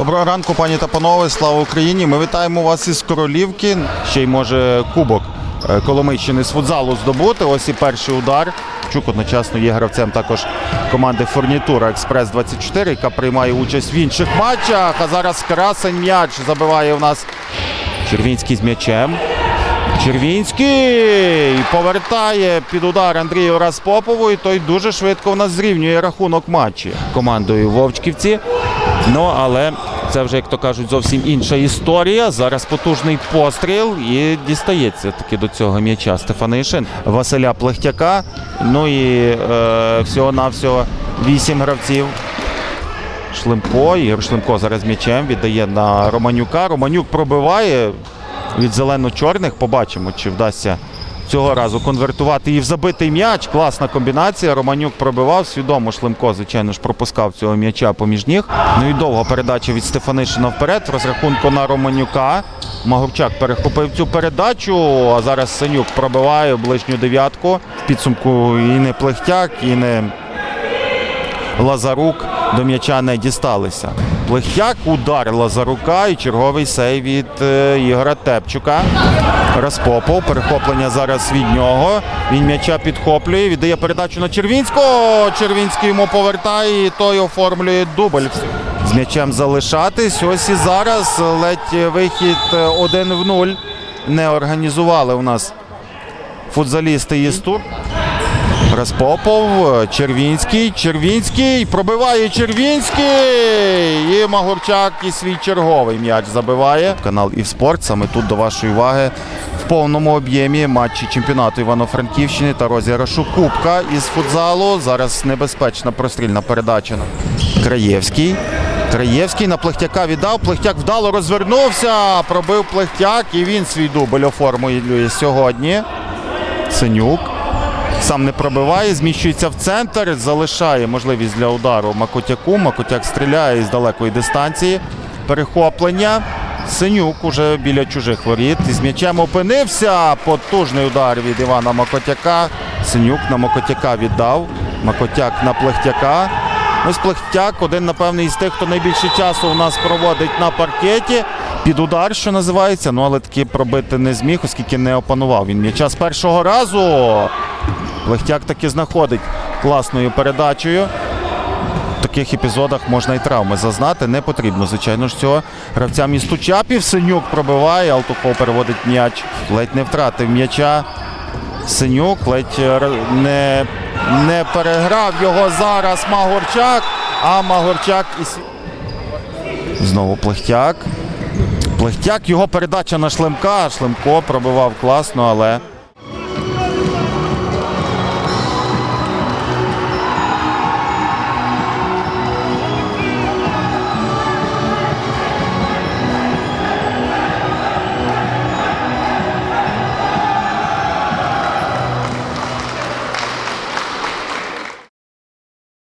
Доброго ранку, пані та панове. Слава Україні! Ми вітаємо вас із Королівки. Ще й може кубок е, Коломийщини з футзалу здобути. Ось і перший удар. Чук одночасно є гравцем також команди Фурнітура Експрес 24, яка приймає участь в інших матчах. А зараз красень м'яч забиває у нас Червінський з м'ячем. Червінський повертає під удар Андрію Распопову, і той дуже швидко у нас зрівнює рахунок матчі командою Вовчківці. Ну, але це вже, як то кажуть, зовсім інша історія. Зараз потужний постріл і дістається таки до цього м'яча Стефанишин Василя Плехтяка. Ну і е, всього-навсього вісім гравців. Шлемко. Ігор Шлемко зараз м'ячем віддає на Романюка. Романюк пробиває від зелено-чорних. Побачимо, чи вдасться цього разу конвертувати і в забитий м'яч. Класна комбінація. Романюк пробивав. Свідомо Шлемко, звичайно ж, пропускав цього м'яча поміж ніг. Ну і довга передача від Стефанишина вперед. В розрахунку на Романюка. Магурчак перехопив цю передачу. А зараз Синюк пробиває ближню дев'ятку. В підсумку і не Плехтяк, і не Лазарук до м'яча не дісталися. Плехтяк, удар Лазарука і черговий сейв від е, Ігора Тепчука. Распопов, перехоплення зараз від нього. Він м'яча підхоплює, віддає передачу на Червінського. Червінський йому повертає і той оформлює дубль. З м'ячем залишатись. Ось і зараз ледь вихід один 1 в 0. Не організували у нас футзалісти із Распопов, Червінський, Червінський, пробиває Червінський. І Магурчак і свій черговий м'яч забиває. Канал «Івспорт» саме тут до вашої уваги в повному об'ємі матчі чемпіонату Івано-Франківщини та розіграшу Кубка із футзалу. Зараз небезпечна прострільна передача Краєвський. Краєвський на Плехтяка віддав. Плехтяк вдало розвернувся. Пробив Плехтяк і він свій дубль оформлює сьогодні. Синюк. Сам не пробиває, зміщується в центр, залишає можливість для удару Макотяку. Макотяк стріляє із далекої дистанції. Перехоплення. Синюк уже біля чужих воріт. Із м'ячем опинився. Потужний удар від Івана Макотяка. Синюк на Макотяка віддав. Макотяк на Плехтяка. Ось Плехтяк один, напевне, із тих, хто найбільше часу у нас проводить на паркеті. Під удар, що називається, ну але таки пробити не зміг, оскільки не опанував він м'яча з першого разу. Лехтяк таки знаходить класною передачею. В таких епізодах можна і травми зазнати. Не потрібно, звичайно ж, цього гравця місту Чапів. Синюк пробиває, Алтухов переводить м'яч. Ледь не втратив м'яча. Синюк ледь не, не переграв його зараз Магорчак. А Магорчак і знову Плехтяк. Плехтяк, його передача на Шлемка. Шлемко пробивав класно, але